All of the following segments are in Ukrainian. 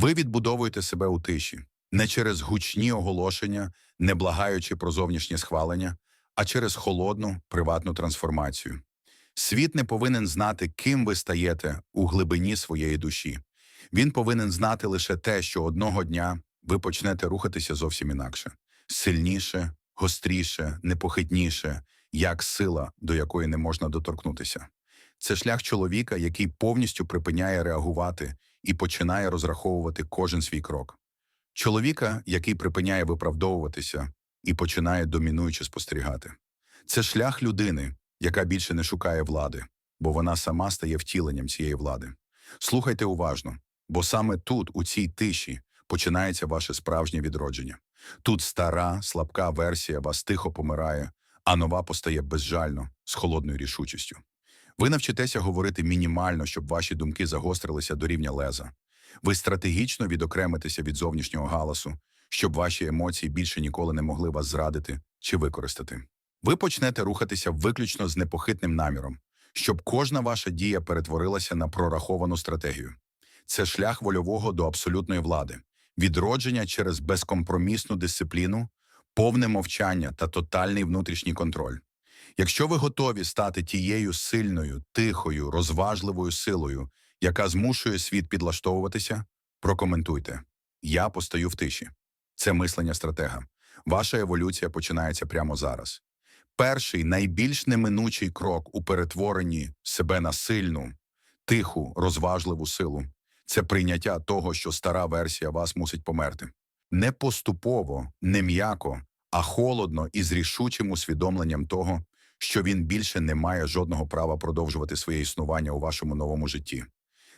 Ви відбудовуєте себе у тиші не через гучні оголошення, не благаючи про зовнішнє схвалення, а через холодну приватну трансформацію. Світ не повинен знати, ким ви стаєте у глибині своєї душі. Він повинен знати лише те, що одного дня ви почнете рухатися зовсім інакше, сильніше, гостріше, непохитніше, як сила, до якої не можна доторкнутися. Це шлях чоловіка, який повністю припиняє реагувати і починає розраховувати кожен свій крок. Чоловіка, який припиняє виправдовуватися і починає домінуючи спостерігати. Це шлях людини, яка більше не шукає влади, бо вона сама стає втіленням цієї влади. Слухайте уважно, бо саме тут, у цій тиші, починається ваше справжнє відродження. Тут стара, слабка версія вас тихо помирає, а нова постає безжально, з холодною рішучістю. Ви навчитеся говорити мінімально, щоб ваші думки загострилися до рівня леза. Ви стратегічно відокремитеся від зовнішнього галасу, щоб ваші емоції більше ніколи не могли вас зрадити чи використати. Ви почнете рухатися виключно з непохитним наміром, щоб кожна ваша дія перетворилася на прораховану стратегію. Це шлях вольового до абсолютної влади, відродження через безкомпромісну дисципліну, повне мовчання та тотальний внутрішній контроль. Якщо ви готові стати тією сильною, тихою, розважливою силою, яка змушує світ підлаштовуватися, прокоментуйте. Я постаю в тиші. Це мислення стратега. Ваша еволюція починається прямо зараз. Перший найбільш неминучий крок у перетворенні себе на сильну, тиху, розважливу силу це прийняття того, що стара версія вас мусить померти. Не поступово, не м'яко, а холодно і з рішучим усвідомленням того, що він більше не має жодного права продовжувати своє існування у вашому новому житті.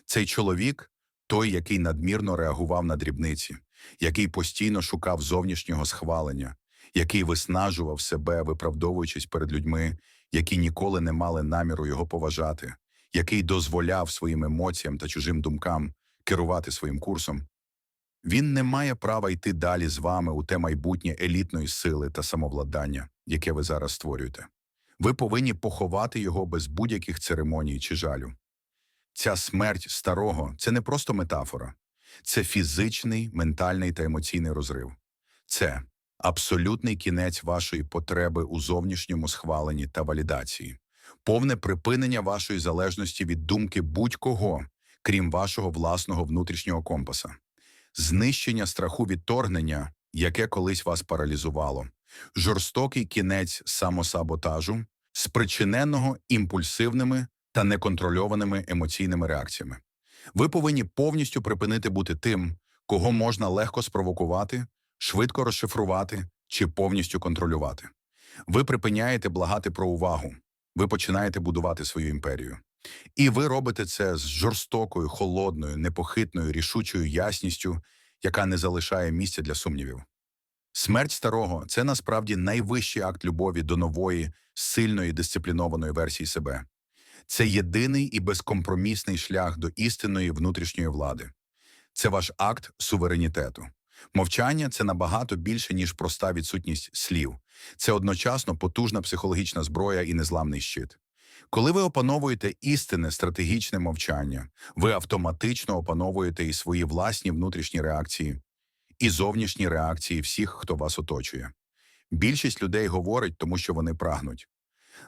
Цей чоловік той, який надмірно реагував на дрібниці, який постійно шукав зовнішнього схвалення, який виснажував себе, виправдовуючись перед людьми, які ніколи не мали наміру його поважати, який дозволяв своїм емоціям та чужим думкам керувати своїм курсом. Він не має права йти далі з вами у те майбутнє елітної сили та самовладання, яке ви зараз створюєте. Ви повинні поховати його без будь-яких церемоній чи жалю. Ця смерть старого це не просто метафора, це фізичний, ментальний та емоційний розрив. Це абсолютний кінець вашої потреби у зовнішньому схваленні та валідації, повне припинення вашої залежності від думки будь-кого, крім вашого власного внутрішнього компаса, знищення страху відторгнення, яке колись вас паралізувало, жорстокий кінець самосаботажу, спричиненого імпульсивними та неконтрольованими емоційними реакціями. Ви повинні повністю припинити бути тим, кого можна легко спровокувати, швидко розшифрувати чи повністю контролювати. Ви припиняєте благати про увагу, ви починаєте будувати свою імперію. І ви робите це з жорстокою, холодною, непохитною, рішучою ясністю, яка не залишає місця для сумнівів. Смерть старого це насправді найвищий акт любові до нової, сильної, дисциплінованої версії себе. Це єдиний і безкомпромісний шлях до істинної внутрішньої влади. Це ваш акт суверенітету. Мовчання це набагато більше, ніж проста відсутність слів. Це одночасно потужна психологічна зброя і незламний щит. Коли ви опановуєте істинне стратегічне мовчання, ви автоматично опановуєте і свої власні внутрішні реакції, і зовнішні реакції всіх, хто вас оточує. Більшість людей говорить, тому що вони прагнуть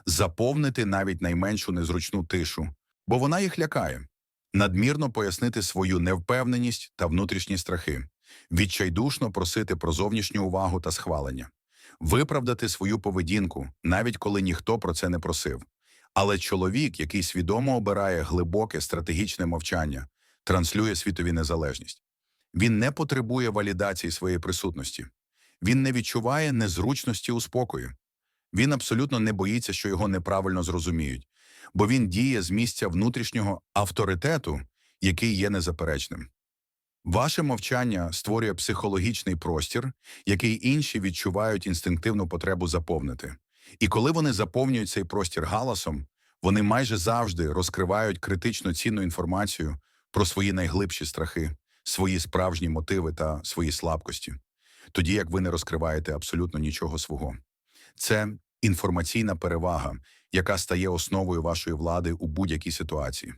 заповнити навіть найменшу незручну тишу, бо вона їх лякає, надмірно пояснити свою невпевненість та внутрішні страхи, відчайдушно просити про зовнішню увагу та схвалення, виправдати свою поведінку, навіть коли ніхто про це не просив. Але чоловік, який свідомо обирає глибоке стратегічне мовчання, транслює світові незалежність. Він не потребує валідації своєї присутності, він не відчуває незручності у спокою. Він абсолютно не боїться, що його неправильно зрозуміють, бо він діє з місця внутрішнього авторитету, який є незаперечним. Ваше мовчання створює психологічний простір, який інші відчувають інстинктивну потребу заповнити. І коли вони заповнюють цей простір галасом, вони майже завжди розкривають критично цінну інформацію про свої найглибші страхи, свої справжні мотиви та свої слабкості, тоді як ви не розкриваєте абсолютно нічого свого. Це інформаційна перевага, яка стає основою вашої влади у будь-якій ситуації.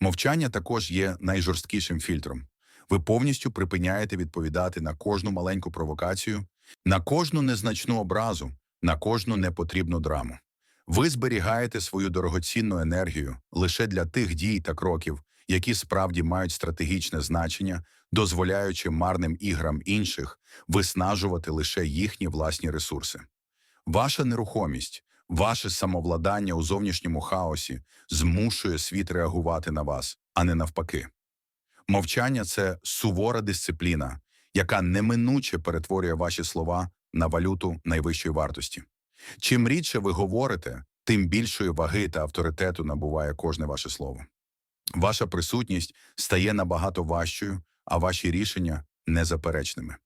Мовчання також є найжорсткішим фільтром. Ви повністю припиняєте відповідати на кожну маленьку провокацію, на кожну незначну образу, на кожну непотрібну драму. Ви зберігаєте свою дорогоцінну енергію лише для тих дій та кроків, які справді мають стратегічне значення, дозволяючи марним іграм інших виснажувати лише їхні власні ресурси. Ваша нерухомість, ваше самовладання у зовнішньому хаосі змушує світ реагувати на вас, а не навпаки. Мовчання це сувора дисципліна, яка неминуче перетворює ваші слова на валюту найвищої вартості. Чим рідше ви говорите, тим більшої ваги та авторитету набуває кожне ваше слово. Ваша присутність стає набагато важчою, а ваші рішення незаперечними.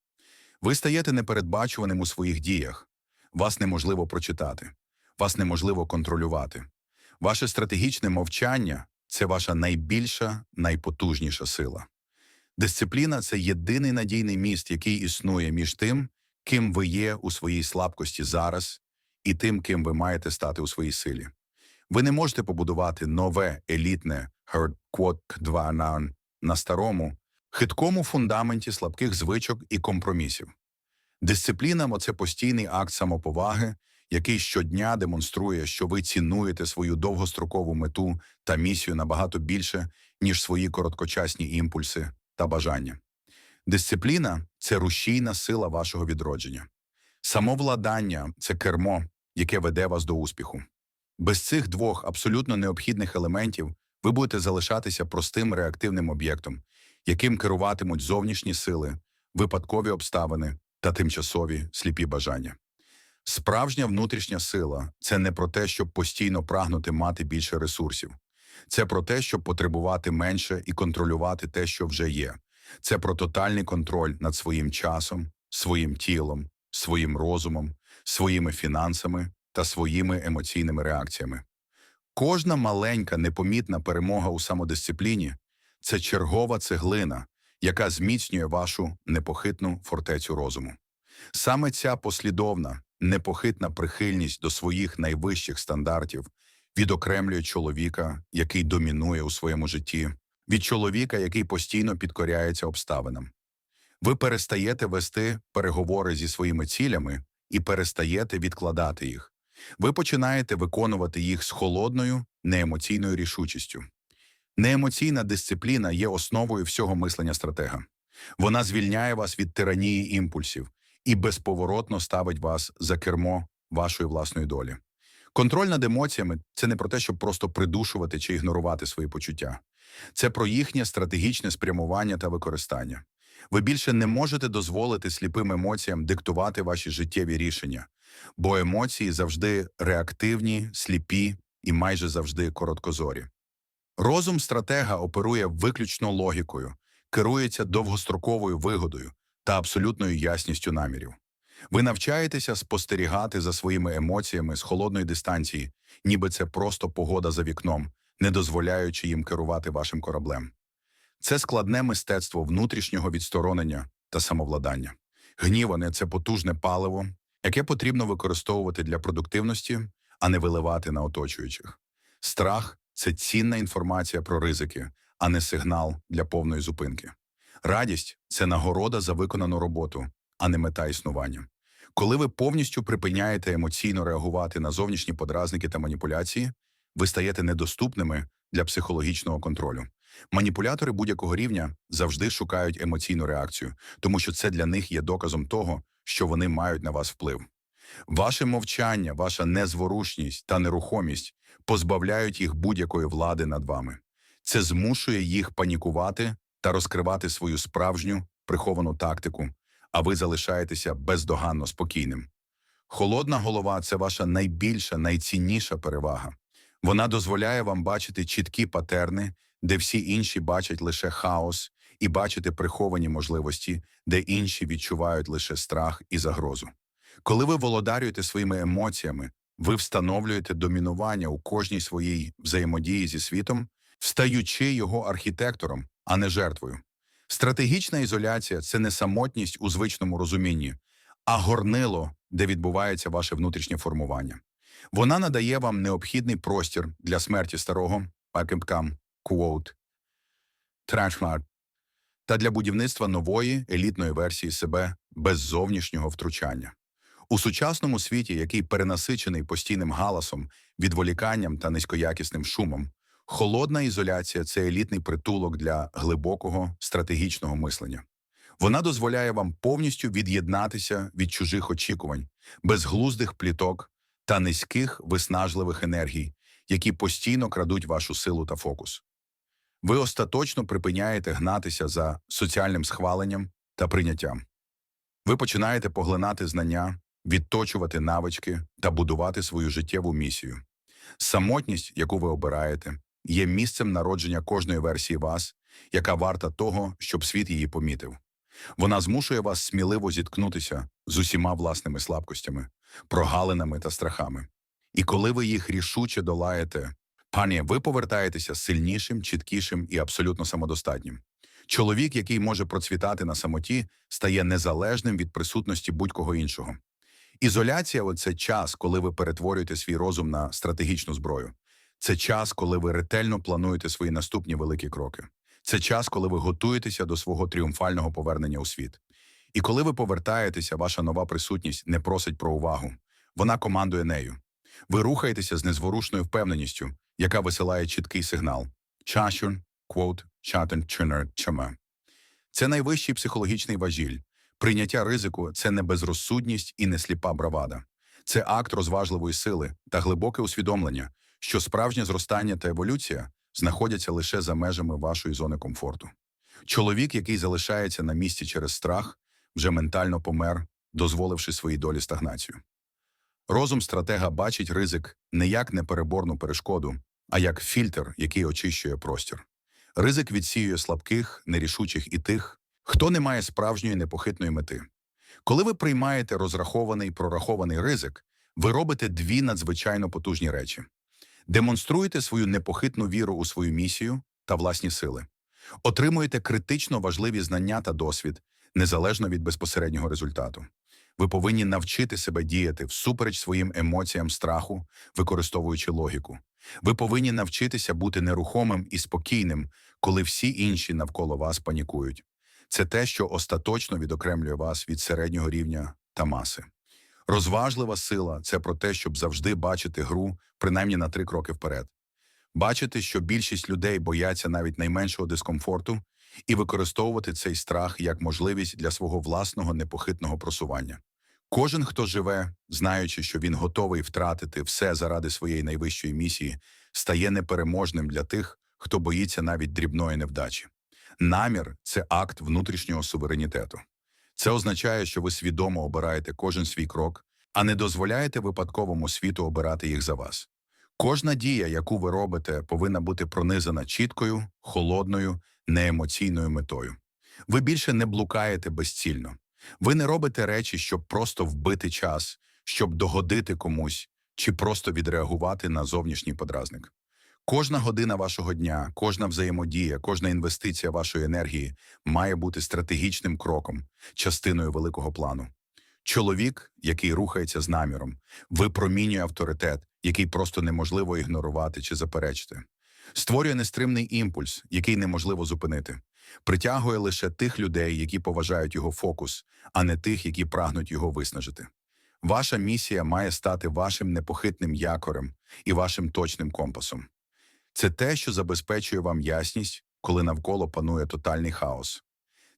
Ви стаєте непередбачуваним у своїх діях. Вас неможливо прочитати, вас неможливо контролювати. Ваше стратегічне мовчання це ваша найбільша, найпотужніша сила. Дисципліна це єдиний надійний міст, який існує між тим, ким ви є у своїй слабкості зараз, і тим, ким ви маєте стати у своїй силі. Ви не можете побудувати нове елітне Hardquark 2 на, на старому, хиткому фундаменті слабких звичок і компромісів. Дисципліна – це постійний акт самоповаги, який щодня демонструє, що ви цінуєте свою довгострокову мету та місію набагато більше, ніж свої короткочасні імпульси та бажання. Дисципліна це рушійна сила вашого відродження. Самовладання це кермо, яке веде вас до успіху. Без цих двох абсолютно необхідних елементів ви будете залишатися простим реактивним об'єктом, яким керуватимуть зовнішні сили, випадкові обставини та тимчасові сліпі бажання. Справжня внутрішня сила це не про те, щоб постійно прагнути мати більше ресурсів. Це про те, щоб потребувати менше і контролювати те, що вже є. Це про тотальний контроль над своїм часом, своїм тілом, своїм розумом, своїми фінансами та своїми емоційними реакціями. Кожна маленька непомітна перемога у самодисципліні це чергова цеглина, яка зміцнює вашу непохитну фортецю розуму. Саме ця послідовна, непохитна прихильність до своїх найвищих стандартів відокремлює чоловіка, який домінує у своєму житті, від чоловіка, який постійно підкоряється обставинам. Ви перестаєте вести переговори зі своїми цілями і перестаєте відкладати їх. Ви починаєте виконувати їх з холодною, неемоційною рішучістю. Неемоційна дисципліна є основою всього мислення стратега. Вона звільняє вас від тиранії імпульсів і безповоротно ставить вас за кермо вашої власної долі. Контроль над емоціями це не про те, щоб просто придушувати чи ігнорувати свої почуття. Це про їхнє стратегічне спрямування та використання. Ви більше не можете дозволити сліпим емоціям диктувати ваші життєві рішення, бо емоції завжди реактивні, сліпі і майже завжди короткозорі. Розум стратега оперує виключно логікою, керується довгостроковою вигодою та абсолютною ясністю намірів. Ви навчаєтеся спостерігати за своїми емоціями з холодної дистанції, ніби це просто погода за вікном, не дозволяючи їм керувати вашим кораблем. Це складне мистецтво внутрішнього відсторонення та самовладання. Гніване це потужне паливо, яке потрібно використовувати для продуктивності, а не виливати на оточуючих. Страх це цінна інформація про ризики, а не сигнал для повної зупинки. Радість це нагорода за виконану роботу, а не мета існування. Коли ви повністю припиняєте емоційно реагувати на зовнішні подразники та маніпуляції, ви стаєте недоступними для психологічного контролю. Маніпулятори будь-якого рівня завжди шукають емоційну реакцію, тому що це для них є доказом того, що вони мають на вас вплив. Ваше мовчання, ваша незворушність та нерухомість позбавляють їх будь-якої влади над вами. Це змушує їх панікувати та розкривати свою справжню приховану тактику, а ви залишаєтеся бездоганно спокійним. Холодна голова це ваша найбільша, найцінніша перевага. Вона дозволяє вам бачити чіткі патерни, де всі інші бачать лише хаос, і бачити приховані можливості, де інші відчувають лише страх і загрозу. Коли ви володарюєте своїми емоціями, ви встановлюєте домінування у кожній своїй взаємодії зі світом, встаючи його архітектором, а не жертвою. Стратегічна ізоляція це не самотність у звичному розумінні, а горнило, де відбувається ваше внутрішнє формування. Вона надає вам необхідний простір для смерті старого Пакемкам Quote Трашмар. та для будівництва нової елітної версії себе без зовнішнього втручання. У сучасному світі, який перенасичений постійним галасом, відволіканням та низькоякісним шумом, холодна ізоляція це елітний притулок для глибокого стратегічного мислення. Вона дозволяє вам повністю від'єднатися від чужих очікувань, безглуздих пліток та низьких виснажливих енергій, які постійно крадуть вашу силу та фокус. Ви остаточно припиняєте гнатися за соціальним схваленням та прийняттям. Ви починаєте поглинати знання, відточувати навички та будувати свою життєву місію. Самотність, яку ви обираєте, є місцем народження кожної версії вас, яка варта того, щоб світ її помітив. Вона змушує вас сміливо зіткнутися з усіма власними слабкостями, прогалинами та страхами. І коли ви їх рішуче долаєте, пані, ви повертаєтеся сильнішим, чіткішим і абсолютно самодостатнім. Чоловік, який може процвітати на самоті, стає незалежним від присутності будь-кого іншого. Ізоляція це час, коли ви перетворюєте свій розум на стратегічну зброю. Це час, коли ви ретельно плануєте свої наступні великі кроки. Це час, коли ви готуєтеся до свого тріумфального повернення у світ. І коли ви повертаєтеся, ваша нова присутність не просить про увагу. Вона командує нею. Ви рухаєтеся з незворушною впевненістю, яка висилає чіткий сигнал. Чашун, квот, чатен, чинер, чама. Це найвищий психологічний важіль. Прийняття ризику це не безрозсудність і не сліпа бравада. Це акт розважливої сили та глибоке усвідомлення, що справжнє зростання та еволюція знаходяться лише за межами вашої зони комфорту. Чоловік, який залишається на місці через страх, вже ментально помер, дозволивши своїй долі стагнацію. Розум стратега бачить ризик не як непереборну перешкоду, а як фільтр, який очищує простір. Ризик відсіює слабких, нерішучих і тих, хто не має справжньої непохитної мети. Коли ви приймаєте розрахований прорахований ризик, ви робите дві надзвичайно потужні речі: демонструєте свою непохитну віру у свою місію та власні сили, отримуєте критично важливі знання та досвід, незалежно від безпосереднього результату. Ви повинні навчити себе діяти всупереч своїм емоціям страху, використовуючи логіку. Ви повинні навчитися бути нерухомим і спокійним, коли всі інші навколо вас панікують. Це те, що остаточно відокремлює вас від середнього рівня та маси. Розважлива сила це про те, щоб завжди бачити гру принаймні на три кроки вперед. Бачити, що більшість людей бояться навіть найменшого дискомфорту, і використовувати цей страх як можливість для свого власного непохитного просування. Кожен, хто живе, знаючи, що він готовий втратити все заради своєї найвищої місії, стає непереможним для тих, хто боїться навіть дрібної невдачі. Намір це акт внутрішнього суверенітету. Це означає, що ви свідомо обираєте кожен свій крок, а не дозволяєте випадковому світу обирати їх за вас. Кожна дія, яку ви робите, повинна бути пронизана чіткою, холодною, неемоційною метою. Ви більше не блукаєте безцільно. Ви не робите речі, щоб просто вбити час, щоб догодити комусь чи просто відреагувати на зовнішній подразник. Кожна година вашого дня, кожна взаємодія, кожна інвестиція вашої енергії має бути стратегічним кроком, частиною великого плану. Чоловік, який рухається з наміром, випромінює авторитет, який просто неможливо ігнорувати чи заперечити, створює нестримний імпульс, який неможливо зупинити, притягує лише тих людей, які поважають його фокус, а не тих, які прагнуть його виснажити. Ваша місія має стати вашим непохитним якорем і вашим точним компасом. Це те, що забезпечує вам ясність, коли навколо панує тотальний хаос.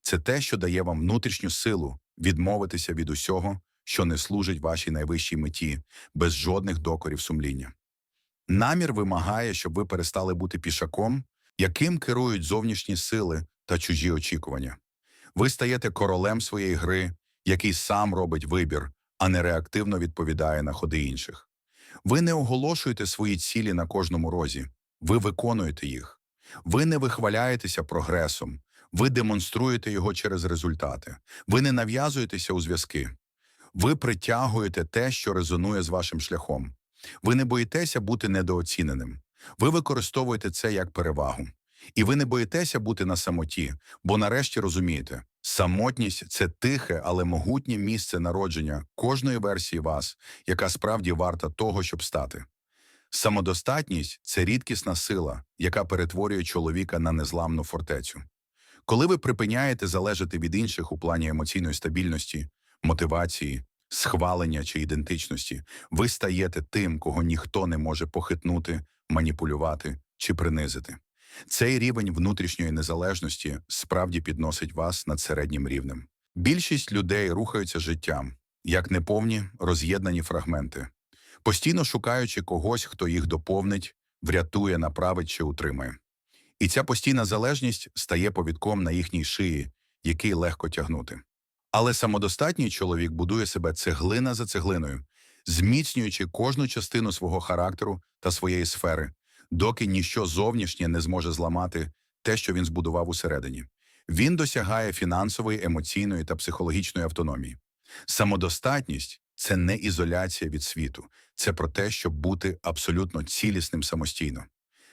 Це те, що дає вам внутрішню силу відмовитися від усього, що не служить вашій найвищій меті, без жодних докорів сумління. Намір вимагає, щоб ви перестали бути пішаком, яким керують зовнішні сили та чужі очікування. Ви стаєте королем своєї гри, який сам робить вибір, а не реактивно відповідає на ходи інших. Ви не оголошуєте свої цілі на кожному розі, ви виконуєте їх. Ви не вихваляєтеся прогресом, ви демонструєте його через результати. Ви не нав'язуєтеся у зв'язки. Ви притягуєте те, що резонує з вашим шляхом. Ви не боїтеся бути недооціненим. Ви використовуєте це як перевагу. І ви не боїтеся бути на самоті, бо нарешті розумієте, самотність це тихе, але могутнє місце народження кожної версії вас, яка справді варта того, щоб стати. Самодостатність це рідкісна сила, яка перетворює чоловіка на незламну фортецю. Коли ви припиняєте залежати від інших у плані емоційної стабільності, мотивації, схвалення чи ідентичності, ви стаєте тим, кого ніхто не може похитнути, маніпулювати чи принизити. Цей рівень внутрішньої незалежності справді підносить вас над середнім рівнем. Більшість людей рухаються життям, як неповні роз'єднані фрагменти, постійно шукаючи когось, хто їх доповнить, врятує, направить чи утримає. І ця постійна залежність стає повідком на їхній шиї, який легко тягнути. Але самодостатній чоловік будує себе цеглина за цеглиною, зміцнюючи кожну частину свого характеру та своєї сфери, доки ніщо зовнішнє не зможе зламати те, що він збудував усередині. Він досягає фінансової, емоційної та психологічної автономії. Самодостатність це не ізоляція від світу, це про те, щоб бути абсолютно цілісним самостійно.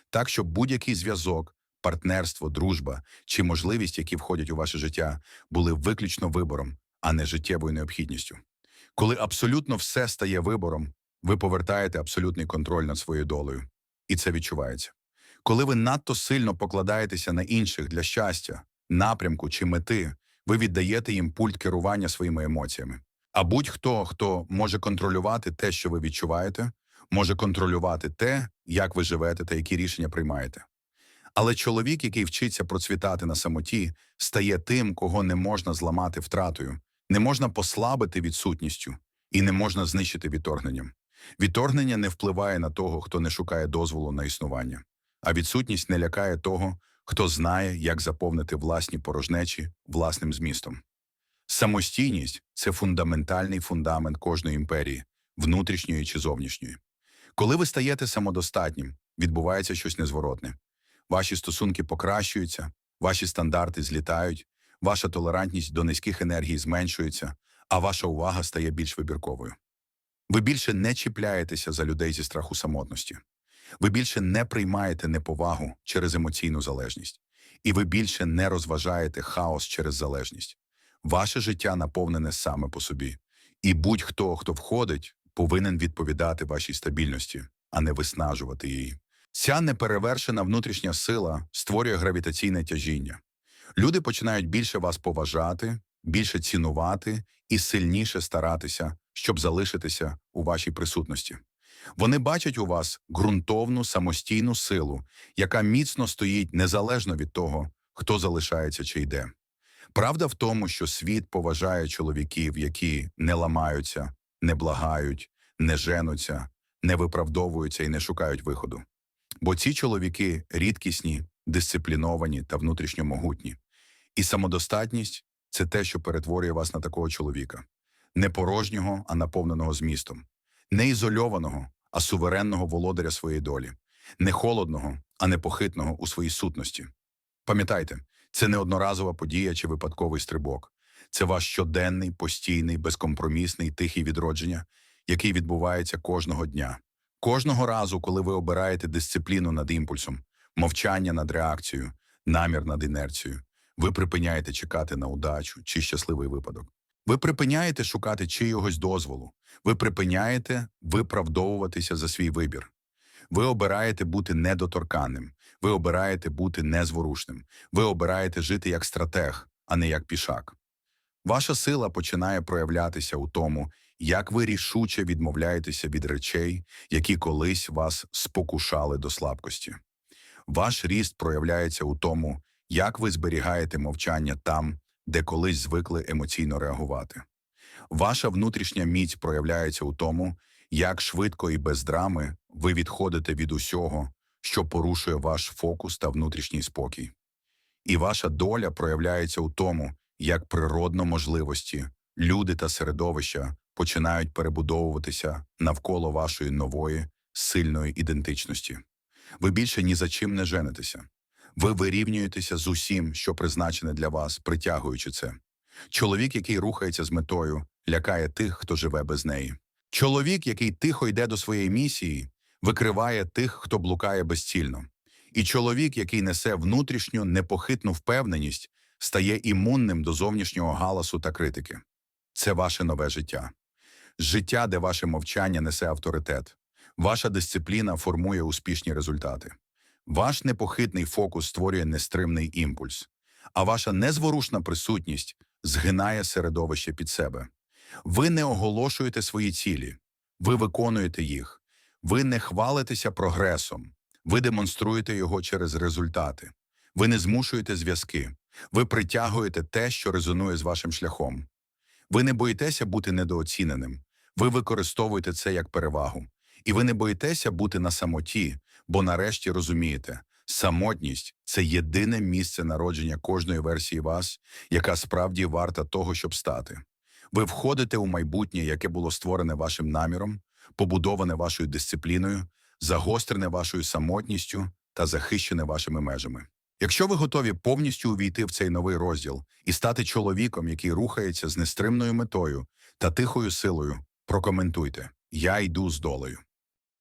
Так, щоб будь-який зв'язок, партнерство, дружба чи можливість, які входять у ваше життя, були виключно вибором, а не життєвою необхідністю. Коли абсолютно все стає вибором, ви повертаєте абсолютний контроль над своєю долею. І це відчувається. Коли ви надто сильно покладаєтеся на інших для щастя, напрямку чи мети, ви віддаєте їм пульт керування своїми емоціями. А будь-хто, хто може контролювати те, що ви відчуваєте, може контролювати те, як ви живете та які рішення приймаєте. Але чоловік, який вчиться процвітати на самоті, стає тим, кого не можна зламати втратою, не можна послабити відсутністю і не можна знищити відторгненням. Відторгнення не впливає на того, хто не шукає дозволу на існування, а відсутність не лякає того, хто знає, як заповнити власні порожнечі власним змістом. Самостійність це фундаментальний фундамент кожної імперії, внутрішньої чи зовнішньої. Коли ви стаєте самодостатнім, відбувається щось незворотне. Ваші стосунки покращуються, ваші стандарти злітають, ваша толерантність до низьких енергій зменшується, а ваша увага стає більш вибірковою. Ви більше не чіпляєтеся за людей зі страху самотності. Ви більше не приймаєте неповагу через емоційну залежність, і ви більше не розважаєте хаос через залежність. Ваше життя наповнене саме по собі, і будь-хто, хто входить, повинен відповідати вашій стабільності, а не виснажувати її. Ця неперевершена внутрішня сила створює гравітаційне тяжіння. Люди починають більше вас поважати, більше цінувати і сильніше старатися, щоб залишитися у вашій присутності. Вони бачать у вас ґрунтовну самостійну силу, яка міцно стоїть незалежно від того, хто залишається чи йде. Правда в тому, що світ поважає чоловіків, які не ламаються, не благають, не женуться, не виправдовуються і не шукають виходу. Бо ці чоловіки рідкісні, дисципліновані та внутрішньо могутні. І самодостатність це те, що перетворює вас на такого чоловіка, не порожнього, а наповненого змістом, не ізольованого, а суверенного володаря своєї долі, не холодного, а непохитного у своїй сутності. Пам'ятайте, це не одноразова подія чи випадковий стрибок. Це ваш щоденний, постійний, безкомпромісний, тихий відродження, який відбувається кожного дня. Кожного разу, коли ви обираєте дисципліну над імпульсом, мовчання над реакцією, намір над інерцією, ви припиняєте чекати на удачу чи щасливий випадок. Ви припиняєте шукати чийогось дозволу, ви припиняєте виправдовуватися за свій вибір. Ви обираєте бути недоторканним, ви обираєте бути незворушним, ви обираєте жити як стратег, а не як пішак. Ваша сила починає проявлятися у тому, як ви рішуче відмовляєтеся від речей, які колись вас спокушали до слабкості. Ваш ріст проявляється у тому, як ви зберігаєте мовчання там, де колись звикли емоційно реагувати. Ваша внутрішня міць проявляється у тому, як швидко і без драми ви відходите від усього, що порушує ваш фокус та внутрішній спокій. І ваша доля проявляється у тому, як природно можливості, люди та середовища починають перебудовуватися навколо вашої нової, сильної ідентичності. Ви більше ні за чим не женитеся. Ви вирівнюєтеся з усім, що призначене для вас, притягуючи це. Чоловік, який рухається з метою, лякає тих, хто живе без неї. Чоловік, який тихо йде до своєї місії, викриває тих, хто блукає безцільно. І чоловік, який несе внутрішню непохитну впевненість, стає імунним до зовнішнього галасу та критики. Це ваше нове життя. Життя, де ваше мовчання несе авторитет. Ваша дисципліна формує успішні результати. Ваш непохитний фокус створює нестримний імпульс, а ваша незворушна присутність згинає середовище під себе. Ви не оголошуєте свої цілі, ви виконуєте їх, ви не хвалитеся прогресом, ви демонструєте його через результати. Ви не змушуєте зв'язки, ви притягуєте те, що резонує з вашим шляхом. Ви не боїтеся бути недооціненим, ви використовуєте це як перевагу. І ви не боїтеся бути на самоті, бо нарешті розумієте, самотність це єдине місце народження кожної версії вас, яка справді варта того, щоб стати. Ви входите у майбутнє, яке було створене вашим наміром, побудоване вашою дисципліною, загострене вашою самотністю та захищене вашими межами. Якщо ви готові повністю увійти в цей новий розділ і стати чоловіком, який рухається з нестримною метою та тихою силою, прокоментуйте: Я йду з долею.